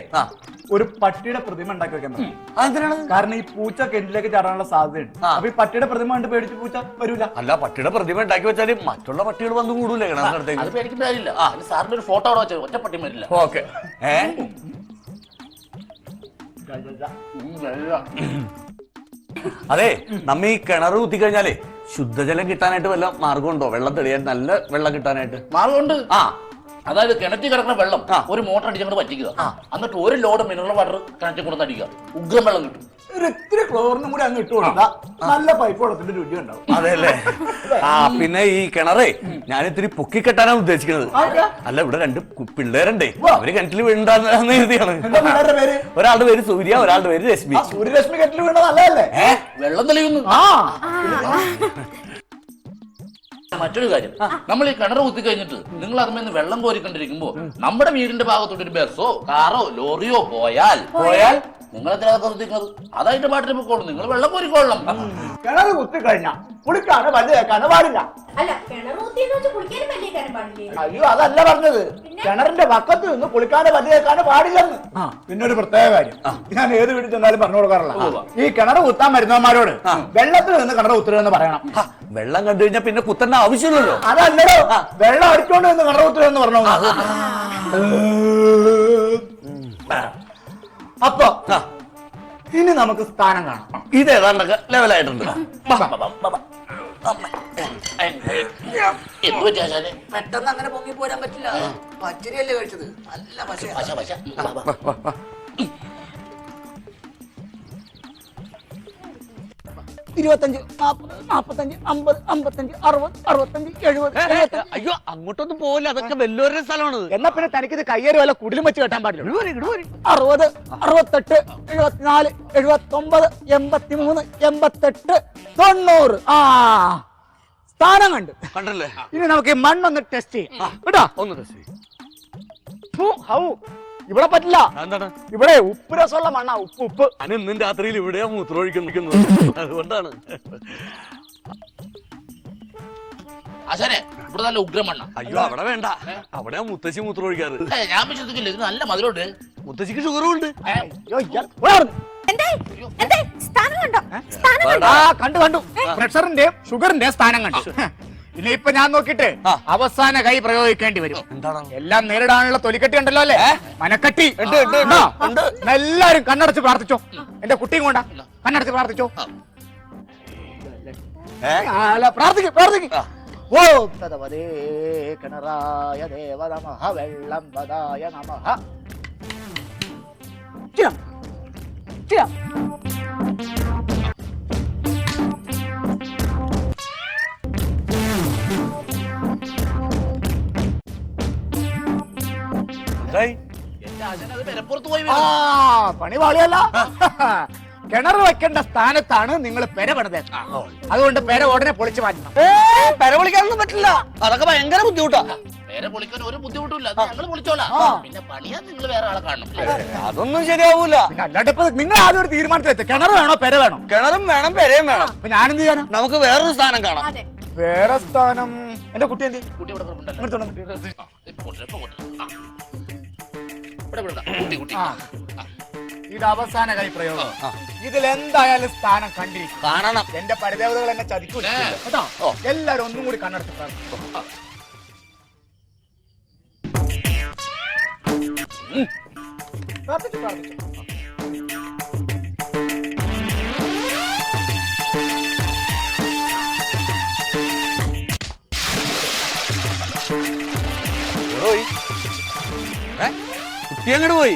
ഒരു പട്ടിയുടെ പ്രതിമ ഉണ്ടാക്കി വെക്കാൻ അതെന്തിനാണ് കാരണം ഈ പൂച്ച കിണറ്റിലേക്ക് ചാടാനുള്ള സാധ്യതയുണ്ട്. ആ. അപ്പൊ ഈ പട്ടിയുടെ പ്രതിമ കണ്ട് പേടിച്ച് പൂച്ച വരൂല. അല്ല പട്ടിയുടെ പ്രതിമ ഉണ്ടാക്കി വെച്ചാൽ മറ്റുള്ള പട്ടികൾ വന്നു കൂടൂലേ അത് കിണറിനടുത്തേക്ക് പേടിക്കേണ്ട കാര്യമില്ല. അതിന് സാറിന്റെ ഒരു ഫോട്ടോ അവിടെ ഒറ്റ പട്ടി വരില്ല ഓക്കെ. ഏ? അതെ നമ്മ ഈ കിണർ കുത്തി കഴിഞ്ഞാലേ ശുദ്ധജലം കിട്ടാനായിട്ട് വല്ല മാർഗമുണ്ടോ? വെള്ളം തെളിയാൻ നല്ല വെള്ളം കിട്ടാനായിട്ട്. മാർഗമുണ്ട്. ആ. അതായത് കിണറ്റിൽ കിടക്കുന്ന വെള്ളം ഒരു മോട്ടർ അടിച്ചങ്ങോട്ട് പറ്റിക്കുക എന്നിട്ട് ഒരു ലോഡ് മിനറൽ വാട്ടർ കിണറ്റിൽ കൊണ്ടു അടിക്കുക. ഉഗ്രം വെള്ളം കിട്ടും. ഒരു ഇത്തിരി ക്ലോറിനും കൂടി അങ്ങ് ഇട്ട് നല്ല പൈപ്പ് വെള്ളത്തിന്റെ രുചി ഉണ്ടാവും. അതെല്ലേ ആ പിന്നെ ഈ കിണറേ ഞാൻ ഇത്തിരി പൊക്കി കെട്ടാനാണ് ഉദ്ദേശിക്കുന്നത് അല്ല ഇവിടെ രണ്ട് പിള്ളേരുണ്ടേ. അവർ കിണറ്റിൽ വീണ്ടാന്ന് എഴുതിയാണ് ഒരാളുടെ പേര് സൂര്യ ഒരാളുടെ പേര് രശ്മി. ആ സൂര്യരശ്മി കെട്ടിൽ വീണ നല്ലതല്ലേ? വെള്ളം തെളിയുന്നു. ആ. മറ്റൊരു കാര്യം. നമ്മൾ ഈ കിണർ കുത്തി കഴിഞ്ഞിട്ട് നിങ്ങൾ അതിൽ വെള്ളം കോരിക്കൊണ്ടിരിക്കുമ്പോ നമ്മുടെ വീടിന്റെ ഭാഗത്തോട്ട് ഒരു ബസ്സോ കാറോ ലോറിയോ പോയാൽ പോയാൽ കുത്തിക്കുന്നത് അതായിട്ട് പാട്ടിന് പൊക്കോളൂ. നിങ്ങൾ വെള്ളം കോരിക്കൊള്ളണം കിണർ കുത്തി കഴിഞ്ഞാ കുളിക്കാണ് പല്ല് കേൾക്കാണ് പാടില്ല. അല്ല കിണർ കുത്തിയെന്ന് വെച്ച് കുളിക്കാനും പാടില്ലേ? അയ്യോ അതല്ല പറഞ്ഞത്. കിണറിന്റെ പക്കത്ത് നിന്ന് കുളിക്കാതെ പല്ല് കേൾക്കാന് പാടില്ലെന്ന്. പിന്നെ ഒരു പ്രത്യേക കാര്യം. ഞാൻ ഏത് വീട്ടിൽ ചെന്നാലും പറഞ്ഞു കൊടുക്കാറില്ല. ഈ കിണർ കുത്താൻ മരുന്നവന്മാരോട് വെള്ളത്തിൽ നിന്ന് കിണർ കുത്തരുതെന്ന് പറയണം. വെള്ളം കണ്ടു കഴിഞ്ഞാൽ പിന്നെ കുത്തേണ്ട ആവശ്യമില്ലല്ലോ. അതല്ലടോ. വെള്ളം അടിച്ചോണ്ട് നിന്ന് കിണർ കുത്തരുതെന്ന് പറഞ്ഞു. അപ്പൊ ഇനി നമുക്ക് സ്ഥാനം കാണാം. ഇത് ഏതാണ്ടൊക്കെ ലെവലായിട്ടുണ്ട് പെട്ടെന്ന് അങ്ങനെ പൊങ്ങി പോരാൻ പറ്റില്ല. പച്ചരിയല്ലേ കഴിച്ചത്. നല്ല പശ. പശ പശ വാ, വാ. ഇരുപത്തഞ്ച് നാപ്പത്. നാപ്പത്തഞ്ച് അമ്പത് അമ്പത്തഞ്ച് അറുപത് അറുപത്തഞ്ച് എഴുപത്. അയ്യോ അങ്ങോട്ടൊന്നും പോകില്ല അതൊക്കെ വലിയൊരു സ്ഥലമാണ് എന്നാ പിന്നെ തനിക്കിത് കയ്യേറി വല്ല കുടിലും വെച്ച് കെട്ടാൻ പാടില്ല. അറുപത് അറുപത്തെട്ട് എഴുപത്തിനാല് എഴുപത്തൊമ്പത് എൺപത്തിമൂന്ന് എൺപത്തെട്ട് തൊണ്ണൂറ്. ആ സ്ഥാനം കണ്ട്. കണ്ടല്ലേ? ഇനി നമുക്ക് ഈ മണ്ണൊന്ന് ടെസ്റ്റ് ചെയ്യാം. കേട്ടോ? ഒന്ന് ടെസ്റ്റ് ചെയ്യാം. ഹൗ. ഇവിടെ പറ്റില്ല. എന്താണ് ഇവിടെ ഉപ്പ് രസമുള്ള മണ്ണാ ഉപ്പ് ഉപ്പ്. ഞാൻ ഇന്നും രാത്രിയിൽ ഇവിടെയാ മൂത്രമൊഴിക്കുന്നത് അതുകൊണ്ടാണ്. ആശാനെ ഇവിടെ നല്ല ഉഗ്രമണ്ണ. അയ്യോ അവിടെ വേണ്ട. അവിടെ മുത്തശ്ശി മൂത്രമൊഴിക്കാറ് ഞാൻ വിശ്വസിക്കില്ല ഇത് നല്ല മധുരമുണ്ട്. മുത്തശ്ശിക്ക് ഷുഗറും ഉണ്ട് അയ്യോ, ഇയാൾ ഇവിടെ വരണം. എന്തേ? എന്തേ? സ്ഥാനം കണ്ടോ? സ്ഥാനം കണ്ടോ? കണ്ടു കണ്ടു. പ്രഷറിന്റെയും ഷുഗറിന്റെയും സ്ഥാനം കണ്ടു. ഇനി ഇപ്പൊ ഞാൻ നോക്കിട്ട്. അവസാന കൈ പ്രയോഗിക്കേണ്ടി വരും. എന്താണ്? എല്ലാം നേരിടാനുള്ള തൊലിക്കെട്ടി ഉണ്ടല്ലോ അല്ലേ? മനക്കട്ടി? എല്ലാരും കണ്ണടച്ച് പ്രാർത്ഥിച്ചോ. എന്റെ കുട്ടിയും കൊണ്ടാ. കണ്ണടച്ച് പ്രാർത്ഥിച്ചോ. പ്രാർത്ഥിക്കും പ്രാർത്ഥിക്കും. ഓ തദവദേ കിണറായ ദേവ നമഹ വെള്ളം വദായ നമഹ. ചെയ്യാം ചെയ്യാം പണി പാളിയല്ല. കിണർ വെക്കേണ്ട സ്ഥാനത്താണ് നിങ്ങൾ പെര പണിത്. അതുകൊണ്ട് പെര ഉടനെ പൊളിച്ചു മാറ്റണം. പെര പൊളിക്കാനൊന്നും പറ്റില്ല. അതൊക്കെ ഭയങ്കര ബുദ്ധിമുട്ടാ. പൊളിക്കാൻ ഒരു ബുദ്ധിമുട്ടില്ല ഞങ്ങൾ പൊളിച്ചോളാം. പിന്നെ പണിയാ നിങ്ങൾ വേറെ ആളെ കാണണം. അതൊന്നും ശരിയാവൂല. അല്ലാണ്ട് ഇപ്പൊ നിങ്ങൾ ആദ്യം ഒരു തീരുമാനത്തിലെത്തി. കിണർ വേണോ പെര വേണോ? കിണറും വേണം പെരയും വേണം. അപ്പൊ ഞാനെന്ത് ചെയ്യാനോ? നമുക്ക് വേറൊരു സ്ഥാനം കാണാം. വേറെ സ്ഥാനം. എന്റെ കുട്ടി എന്ത്? കുട്ടി ഇവിടെ കുട്ടി കുട്ടി. ആ. ഇത് അവസാന കൈ പ്രയോഗം ഇതിൽ എന്തായാലും സ്ഥാനം കണ്ടിരിക്കും. കാണണം. എന്റെ പരിദേവതകൾ എന്നെ ചതിക്കൂല. ഏ. കേട്ടോ? ഓ. എല്ലാരും ഒന്നും കൂടി കണ്ണെടുത്ത് പ്രാർത്ഥിക്കും. പ്രാർത്ഥിച്ചു പ്രാർത്ഥിച്ചു. കുട്ടി അങ്ങോട്ട് പോയി?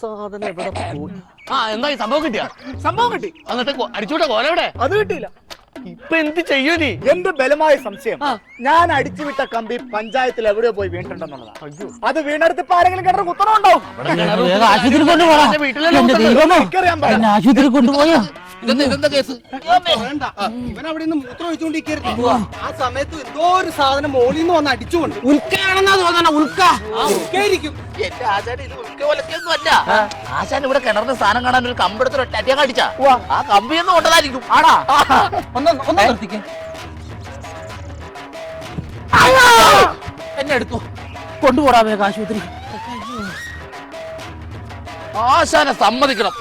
സാധനം എവിടെ പോയി? ആ എന്താ ഈ സംഭവം കിട്ടിയ? സംഭവം കിട്ടി. എന്നിട്ട് അടിച്ചുവിട്ട കോല അത് കിട്ടിയില്ല. ഇപ്പൊ എന്ത് ചെയ്യൂ നീ? എന്റെ ബലമായ സംശയം? ഞാൻ അടിച്ചുവിട്ട കമ്പി പഞ്ചായത്തിൽ എവിടെയോ പോയി വീണിട്ടുണ്ടെന്നുള്ളതാണ്. അത് വീണെടുത്ത് ഇപ്പൊ ആരെങ്കിലും കിണർ ആശുപത്രി കൊണ്ടുപോകാം എനിക്കറിയാൻ ആശുപത്രി കൊണ്ടുപോയോ ഇതെന്താ ഇതെന്താ കേസ്? വേണ്ട. ഇവൻ അവിടെ നിന്ന് മൂത്രം ഒഴിച്ചുകൊണ്ടിരിക്കരുത് ആ സമയത്ത് എന്തോ ഒരു സാധനം മോളിൽ നിന്ന് വന്ന് അടിച്ചുകൊണ്ട് ഉൽക്കയാണെന്നാ തോന്നണ ഉൽക്ക. ഉൾക്കായിരിക്കും എന്റെ ആശാൻ ഇത് ഉൽക്ക പോലൊക്കെയൊന്നും അല്ല ആശാൻ ഇവിടെ കിണറിന് സാധനം കാണാൻ ഒരു കമ്പെടുത്തൊരു അടിച്ചാ ആ കമ്പിയൊന്നും കൊണ്ടതായിരിക്കും. ആടാ. ഒന്ന് ഒന്ന് നിർത്തിക്കേ. എന്നെ എടുത്തു. കൊണ്ടുപോടാ വേഗം ആശുപത്രി ആശാനെ സമ്മതിക്കണം.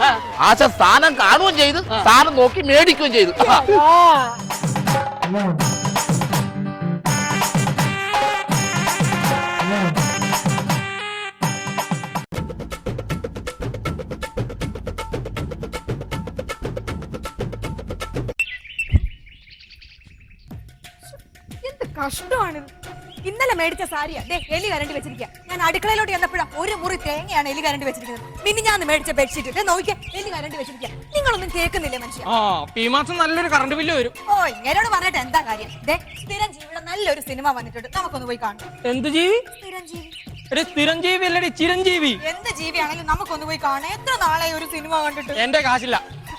ആശാൻ സ്ഥാനം കാണുകയും ചെയ്ത്. സ്ഥാനം നോക്കി മേടിക്കുകയും ചെയ്തു. മേടിച്ച സാരിയാ ദേ എലി കരണ്ടി വെച്ചിരിക്കുക ഞാൻ അടുക്കളയിലോട്ട് ചെന്നപ്പോഴാ ഒരു മുറി തേങ്ങയാണ് എലി കരണ്ടി വെച്ചിരിക്കുന്നത്. പിന്നെ ഞാൻ മേടിച്ച ബെഡ്ഷീറ്റ് ദേ നോക്കിയാ എലി കരണ്ടി വെച്ചിരിക്കുക നിങ്ങളൊന്നും കേൾക്കുന്നില്ലേ മനുഷ്യ? ആ ഈ മാസം നല്ലൊരു കറണ്ട് ബില്ല് വരും. ഓ ഇങ്ങനോട് പറഞ്ഞിട്ട് എന്താ കാര്യം? ദേ സ്ഥിരം ജീവിയുടെ നല്ലൊരു സിനിമ വന്നിട്ടുണ്ട്. നമുക്കൊന്ന് പോയി കാണാം. എന്ത് ജീവി? സ്ഥിരം ജീവി. എടി സ്ഥിരം ജീവി അല്ലടി ചിരഞ്ജീവി. എന്ത് ജീവിയാണെങ്കിലും നമുക്കൊന്ന് പോയി കാണാം. എത്ര നാളായി ഒരു സിനിമ കണ്ടിട്ട്? എന്റെ കാശില്ല.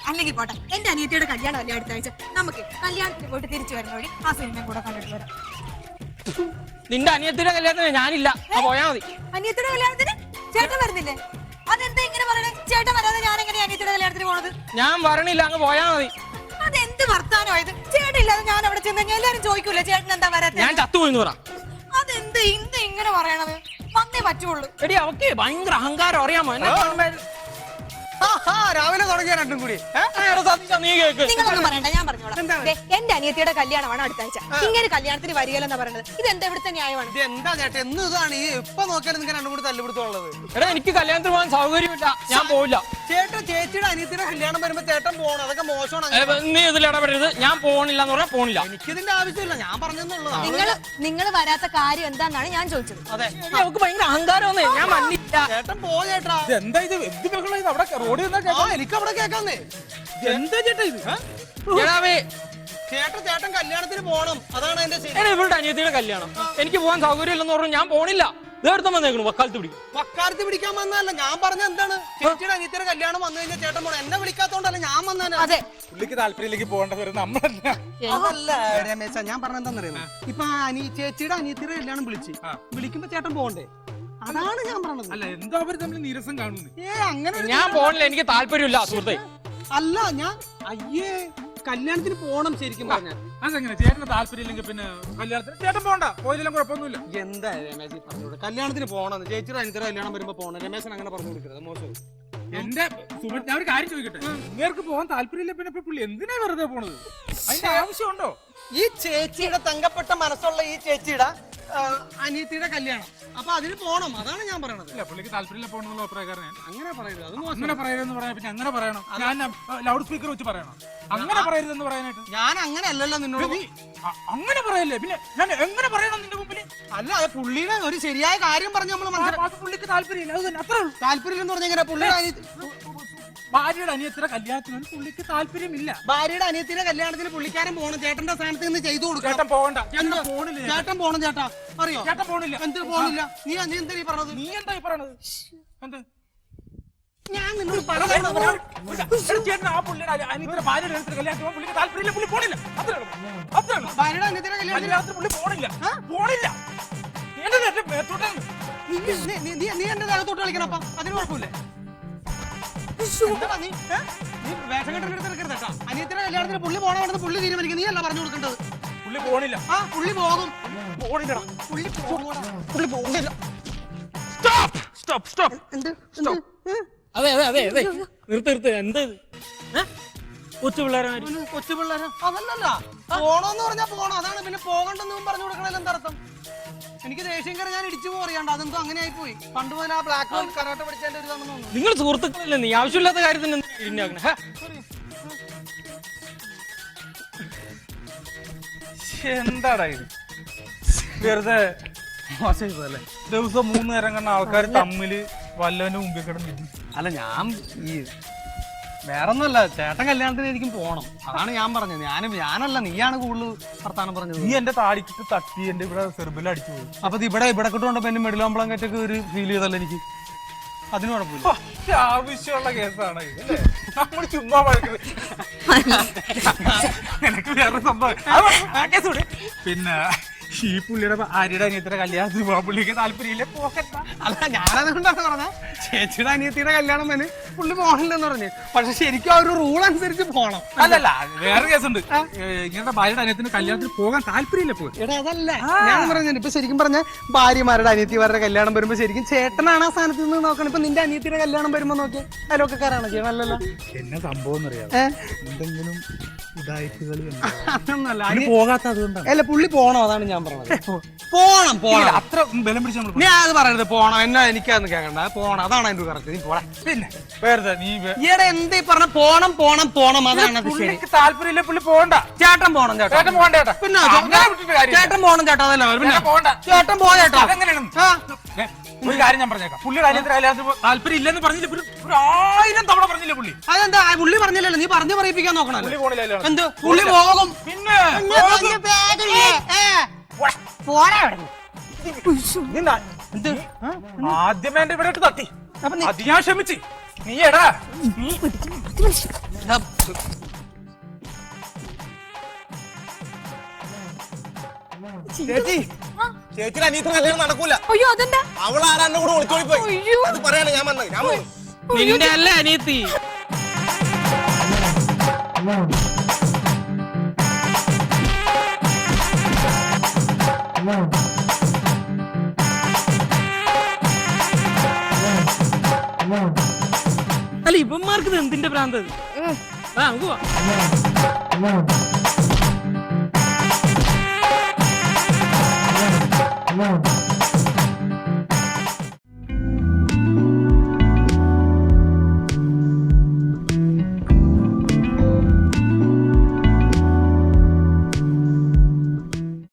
അല്ലെങ്കിൽ പോട്ടെ എന്റെ അനിയത്തിയുടെ കല്യാണം അല്ലേ അടുത്ത ആഴ്ച? നമുക്ക് കല്യാണത്തിന് പോയിട്ട് തിരിച്ചു വരുന്ന വഴി ആ സിനിമയും കൂടെ കണ്ടിട്ട് വരാം. നിന്റെ അനിയത്തിന്റെ കല്യാണത്തിന് ഞാനില്ല. ആ പോയാ മതി. അനിയത്തിയുടെ കല്യാണത്തിന് ചേട്ടൻ വരുന്നില്ലേ? അതെന്താ ഇങ്ങനെ പറയണേ? ചേട്ടൻ വരാതെ ഞാൻ എങ്ങനെ അനിയത്തിയുടെ കല്യാണത്തിന് പോണത്? ഞാൻ വരണില്ല അങ്ങ് പോയാ മതി. അതെന്ത് വർത്താനമായത് ചേട്ടൻ ഇല്ലാതെ ഞാൻ അവിടെ ചെന്ന് എല്ലാരും ചോദിക്കൂല ചേട്ടൻ എന്താ വരാത്തെ? ഞാൻ ചത്തുപോയിന്ന് പറ. അതെന്ത് ഇന്ന് ഇങ്ങനെ പറയണത്? വന്നേ പറ്റുള്ളൂ. എടി അവക്ക് ഭയങ്കര അഹങ്കാരം അറിയാമോ? എന്നെ രാവിലെ തുടങ്ങിയ രണ്ടും കൂടി. നീ കേക്ക്. നിങ്ങളൊന്നും പറയണ്ട ഞാൻ പറഞ്ഞോളാം. ദേ, എന്റെ അനിയത്തിയുടെ കല്യാണമാണ് അടുത്ത ആഴ്ച. ഇങ്ങനെ കല്യാണത്തിന് വരികയില്ലെന്നാ പറയുന്നത് ഇത് എന്താ ഇവിടുത്തെ ന്യായമാണ്? ഇത് എന്താ ചേട്ടാ? എന്ന് ഇതാണ്. ഈ ഇപ്പൊ നോക്കിയാലും നിങ്ങൾ രണ്ടും കൂടി തല്ലുപിടുത്തമുള്ളത്. എടാ എനിക്ക് കല്യാണത്തിന് പോകാൻ സൗകര്യമില്ല. ഞാൻ പോവില്ല. ചേട്ടാ ചേച്ചിയുടെ അനിയത്തിന്റെ കല്യാണം വരുമ്പോ ചേട്ടൻ പോകണം അതൊക്കെ മോശമാണ് ഏ, നീ ഇതിൽ ഇടപെടരുത്. ഞാൻ പോണില്ല എന്ന് പറഞ്ഞാൽ പോണില്ല. എനിക്കിതിന്റെ ആവശ്യമില്ല. ഞാൻ പറഞ്ഞെന്നുള്ളതാണ്. നിങ്ങൾ നിങ്ങൾ വരാത്ത കാര്യം എന്താണെന്നാണ് ഞാൻ ചോദിച്ചത്. അതെ. നമുക്ക് അവക്ക് ഭയങ്കര അഹങ്കാരമൊന്നേ. ഞാൻ മന്നില്ല ചേട്ടൻ പോ ചേട്ടാ? എന്താ ഇത്? എന്ത് ബഹളം ഇത്? അവിടെ റോഡിൽ നിന്നാ ആ എനിക്ക് അവിടെ കേക്കാന്നേ എന്താ ചേട്ടാ ഇത്? എടാവേ ചേട്ടൻ ചേട്ടൻ കല്യാണത്തിന് പോണം. അതാണ് എന്റെ ശരി എടാ ഇവളുടെ അനിയത്തിയുടെ കല്യാണം. എനിക്ക് പോകാൻ സൗകര്യമില്ലെന്ന് പറഞ്ഞു ഞാൻ പോണില്ല. ഇതെടുത്ത വന്നേക്കണു വക്കാലത്ത് പിടിക്കും. വക്കാലത്ത് പിടിക്കാൻ വന്നതല്ല ഞാൻ പറഞ്ഞ എന്താണ്? ചേച്ചിയുടെ അനിയത്തിയുടെ കല്യാണം വന്നു കഴിഞ്ഞാൽ ചേട്ടൻ പോണം. എന്നെ വിളിക്കാത്തോണ്ടല്ല ഞാൻ വന്നേനെ. അതെ. പുള്ളിക്ക് താല്പര്യത്തിലേക്ക് പോകേണ്ട വരുന്ന നമ്മളല്ല അതല്ല രമേശ ഞാൻ പറഞ്ഞ എന്താണെന്നറിയാമോ? ഇപ്പൊ അനി ചേച്ചിയുടെ അനിയത്തിയുടെ കല്യാണം വിളിച്ച് വിളിക്കുമ്പോ ചേട്ടൻ പോകണ്ടേ? അതാണ് ഞാൻ പറഞ്ഞത്. അല്ല എന്തോ അവർ തമ്മിൽ നീരസം കാണുന്നു. ഏ അങ്ങനെ ഒരു ഞാൻ പോണില്ല എനിക്ക് താല്പര്യമില്ല സുഹൃത്തെ. അല്ല ഞാൻ അയ്യേ കല്യാണത്തിന് പോണം ശരിക്കും പറഞ്ഞ. അതെങ്ങനെ? ചേട്ടന് താല്പര്യം ഇല്ലെങ്കിൽ പിന്നെ കല്യാണത്തിന് ചേട്ടൻ പോണ്ട പോയില്ലെങ്കിലും കുഴപ്പമൊന്നുമില്ല. എന്താ രമേശ് ഈ പറഞ്ഞത്? കല്യാണത്തിന് പോണെന്ന് ചേച്ചിയുടെ അനിയത്തിയുടെ കല്യാണം വരുമ്പോ പോണം. രമേശൻ അങ്ങനെ പറഞ്ഞു കൊടുക്കരുത് മോശം. എന്റെ സുഹൃത്ത് ഞാൻ ഒരു കാര്യം ചോദിക്കട്ടെ? നിങ്ങൾക്ക് പോകാൻ താല്പര്യമില്ല പിന്നെ ഇപ്പൊ പുള്ളി എന്തിനാ വെറുതെ പോണത്? അതിന്റെ ആവശ്യമുണ്ടോ? ഈ ചേച്ചിയുടെ തങ്കപ്പെട്ട മനസ്സുള്ള ഈ ചേച്ചിയുടെ അനിയത്തിയുടെ കല്യാണം. അപ്പൊ അതിന് പോണം അതാണ് ഞാൻ പറയണത്. ഇല്ല പുള്ളിക്ക് താല്പര്യമില്ല പോകണമെന്നുള്ള അഭിപ്രായക്കാരൻ അങ്ങനെ പറയരുത് അത് മോശം. അങ്ങനെ പറയരുതെന്ന് പറയാൻ പിന്നെ അങ്ങനെ പറയണം. ഞാൻ ലൗഡ് സ്പീക്കർ വെച്ച് പറയണം. അങ്ങനെ പറയരുതെന്ന് പറയാനായിട്ട്. ഞാൻ അങ്ങനെ അല്ലല്ലോ നിന്നോട്. നീ അ- അങ്ങനെ പറയല്ലേ? പിന്നെ ഞാൻ എങ്ങനെ പറയണം നിന്റെ മുമ്പിൽ അല്ല അത് പുള്ളിയുടെ ഒരു ശരിയായ കാര്യം പറഞ്ഞു നമ്മൾ മനസ്സിലാക്കി പുള്ളിക്ക് താല്പര്യമില്ല അത് തന്നെ അത്രേ ഉള്ളൂ. താല്പര്യം എന്ന് പറഞ്ഞാൽ എങ്ങനെ പുള്ളിയുടെ അനിയത്തി ഭാര്യയുടെ അനിയത്തിന്റെ കല്യാണത്തിന് പുള്ളിക്ക് താല്പര്യമില്ല. ഭാര്യയുടെ അനിയത്തിന്റെ കല്യാണത്തിന് പുള്ളിക്കാരൻ പോകണം ചേട്ടന്റെ സ്ഥാനത്ത് നിന്ന് ചെയ്തു കൊടുക്കും ചേട്ടൻ പോകണ്ട. ചേട്ടൻ എന്താ? പോണില്ല ചേട്ടൻ. പോണം ചേട്ടാ. അറിയോ? ചേട്ടൻ പോണില്ല. എന്തിനു പോണില്ല? നീ നീ എന്താ ഈ പറഞ്ഞത്? നീ എന്താ ഈ പറഞ്ഞത്? എന്ത്? ഞാൻ നിന്നോട് ചേട്ടൻ ആ പുള്ളിയുടെ ഭാര്യയുടെ കല്യാണത്തിന് പോകാൻ പുള്ളിക്ക് താല്പര്യമില്ല. പുള്ളി പോണില്ല. അത്രേ അത്രേ ഉള്ളൂ. ഭാര്യയുടെ അനിയത്തിന്റെ കല്യാണത്തിന് പുള്ളി പോണില്ല. പോണില്ല. നീ- എന്റെ ദേഹത്തോട്ട് കളിക്കണം അപ്പൊ. അതിന് കുഴപ്പമില്ല. നീ? നീ വേഷം കെട്ടെടുത്ത് എടുക്കരുത് കേട്ടോ. അനിയത്തിന്റെ കല്യാണത്തിന് പുള്ളി പോകണമെന്ന് പുള്ളി തീരുമാനിക്കും. നീ അല്ല പറഞ്ഞു കൊടുക്കേണ്ടത്. പുള്ളി പോണില്ല. ആ പുള്ളി പോകും. പോണില്ലടാ. പുള്ളി പോകൂടാ. പുള്ളി പോണില്ല. സ്റ്റോപ്പ് സ്റ്റോപ്പ് സ്റ്റോപ്പ് എന്ത്? എന്ത്? ഏ? അതെ അതെ അതെ അതെ. നിർത്ത് നിർത്ത്. എന്താ? ഇത് ഏ? കൊച്ചു പിള്ളേരെ ഒരു കൊച്ചു പിള്ളേര് അതല്ലല്ല. പോണോന്ന് പറഞ്ഞാ പോണം. അതാണ് പിന്നെ പോകണ്ടെന്നും പറഞ്ഞു കൊടുക്കണതിൽ എന്താർത്ഥം എനിക്ക് ദേഷ്യം കയറി ഞാൻ ഇടിച്ചു പോറിയാണ്ട് അതെന്തോ അങ്ങനെ ആയി പോയി. പണ്ട് മുതൽ ആ ബ്ലാക്ക് ഹോൾ കരാട്ട പഠിച്ചതിന്റെ ഒരു ഇതാണെന്ന് തോന്നുന്നു. നിങ്ങൾ സുഹൃത്തുക്കളല്ലേ നീ? ആവശ്യമില്ലാത്ത കാര്യത്തിന് എന്തിനാ ഇരിഞ്ഞാക്കണെ? ഹേ? എന്താടാ ഇത്? വെറുതെ മോശം ഇതല്ലേ ദിവസം മൂന്ന് നേരം കണ്ട ആൾക്കാർ തമ്മിൽ വല്ലവന്റെ മുമ്പിൽ കിടന്ന് അല്ല ഞാൻ ഈ വേറൊന്നുമല്ല ചേട്ടൻ കല്യാണത്തിന് എനിക്കും പോണം. അതാണ് ഞാൻ പറഞ്ഞത്. ഞാനും ഞാനല്ല നീയാണ് കൂടുതൽ വർത്താനം പറഞ്ഞത്. നീ എന്റെ താടിക്കിട്ട് തട്ടി എന്റെ ഇവിടെ സെർബിൽ അടിച്ചു പോയി. അപ്പൊ ഇത് ഇവിടെ ഇവിടെ കൊണ്ടുപോകുമ്പോ എന്നെ മെഡിലോമ്പളം കറ്റൊക്കെ ഒരു ഫീൽ ചെയ്തല്ലോ എനിക്ക്? അതിന് കുഴപ്പമില്ല. ആവശ്യമുള്ള കേസാണ്? നമ്മൾ ചുമ്മാ വഴക്കുന്നത് എനിക്ക് വേറെ സംഭവം പിന്നെ ഈ പുള്ളിയുടെ ആര്യയുടെ അനിയത്തിയുടെ കല്യാണത്തിന് പോകാൻ പുള്ളിക്ക് താല്പര്യമില്ല? പോകണ്ട അല്ല ഞാനതുകൊണ്ടാണ് പറഞ്ഞ. ചേച്ചിയുടെ അനിയത്തിയുടെ കല്യാണം തന്നെ പുള്ളി പോകണില്ലെന്ന് പറഞ്ഞു. പക്ഷെ ശരിക്കും ആ ഒരു റൂൾ അനുസരിച്ച് പോണം. അല്ലല്ല വേറെ കേസുണ്ട് ഉണ്ട്. ഇങ്ങനത്തെ ഭാര്യയുടെ അനിയത്തിന് കല്യാണത്തിന് പോകാൻ താല്പര്യമില്ല പോയി എടാ അതല്ല. ഞാൻ പറഞ്ഞു ഇപ്പൊ ശരിക്കും പറഞ്ഞ ഭാര്യമാരുടെ അനിയത്തിമാരുടെ കല്യാണം വരുമ്പോ ശരിക്കും ചേട്ടനാണ് ആ സ്ഥാനത്ത് നിന്ന് നോക്കണം. ഇപ്പൊ നിന്റെ അനിയത്തിയുടെ കല്യാണം വരുമ്പോ നോക്കി അയലോക്കാരാണ് അല്ലല്ലോ. എന്നെ സംഭവം എന്തെങ്കിലും അല്ല പുള്ളി പോണോ? അതാണ് ഞാൻ പറഞ്ഞത് പോണം പോണം. അത്ര ബലം പിടിച്ച് നമ്മൾ നീ അത് പറയരുത് പോണം. എന്നാ എനിക്കതൊന്നും കേൾക്കണ്ട അത് പോണം. അതാണ് എന്റെ കറക്റ്റ് നീ പോടാ. പിന്നെ. വെറുതെ നീ ഈയിടെ എന്തീ പറഞ്ഞ? പോണം പോണം പോണം. അതാണ് അത് ശരി. പുള്ളിക്ക് താല്പര്യമില്ല പുള്ളി പോകണ്ട. ചേട്ടൻ പോണം ചേട്ടൻ ചേട്ടൻ പോകണ്ട ചേട്ടാ. പിന്നെ ആ, അങ്ങനെ വിട്ടിട്ട് കാര്യമില്ല. ചേട്ടൻ പോണം ചേട്ടാ. അതല്ല പിന്നെ ചേട്ടൻ പോകണ്ട. ചേട്ടൻ പോ ചേട്ടാ. അതെങ്ങനെയാണ്? ആ. ഏ, ഒരു കാര്യം ഞാൻ പറഞ്ഞേക്കാം. പുള്ളിയുടെ അനിയത്തിന് കല്യാണത്തിന് താല്പര്യം ഇല്ലെന്ന് പറഞ്ഞില്ല പുള്ളി? ഒരു ആയിരം തവണ പറഞ്ഞില്ലേ പുള്ളി? അതെന്താ? ആ പുള്ളി പറഞ്ഞില്ലല്ലോ. നീ പറഞ്ഞു പറയിപ്പിക്കാൻ നോക്കണല്ലോ പുള്ളി പോണില്ലല്ലോ. എന്ത്? പുള്ളി പോകും. പിന്നെ നീ എന്ത്? ആദ്യമേ എന്റെ ഇവിടെ തട്ടി. അപ്പൊ നീ- അത് ഞാൻ ക്ഷമിച്ച്. നീ എടാ. ചേച്ചി. ചേച്ചിയുടെ അനിയത്തിന് കല്യാണം നടക്കൂല. അയ്യോ അതെന്താ? അവൾ ആരാന്റെ കൂടെ ഒളിച്ചോടി പോയി. അയ്യോ. അത് പറയാണ് ഞാൻ വന്നത്. ഞാൻ നിന്റെ അല്ലേ അനിയത്തി. അല്ല ഇവന്മാർക്ക് എന്തിന്റെ ഭ്രാന്ത് ആ നമുക്ക് പോവാം.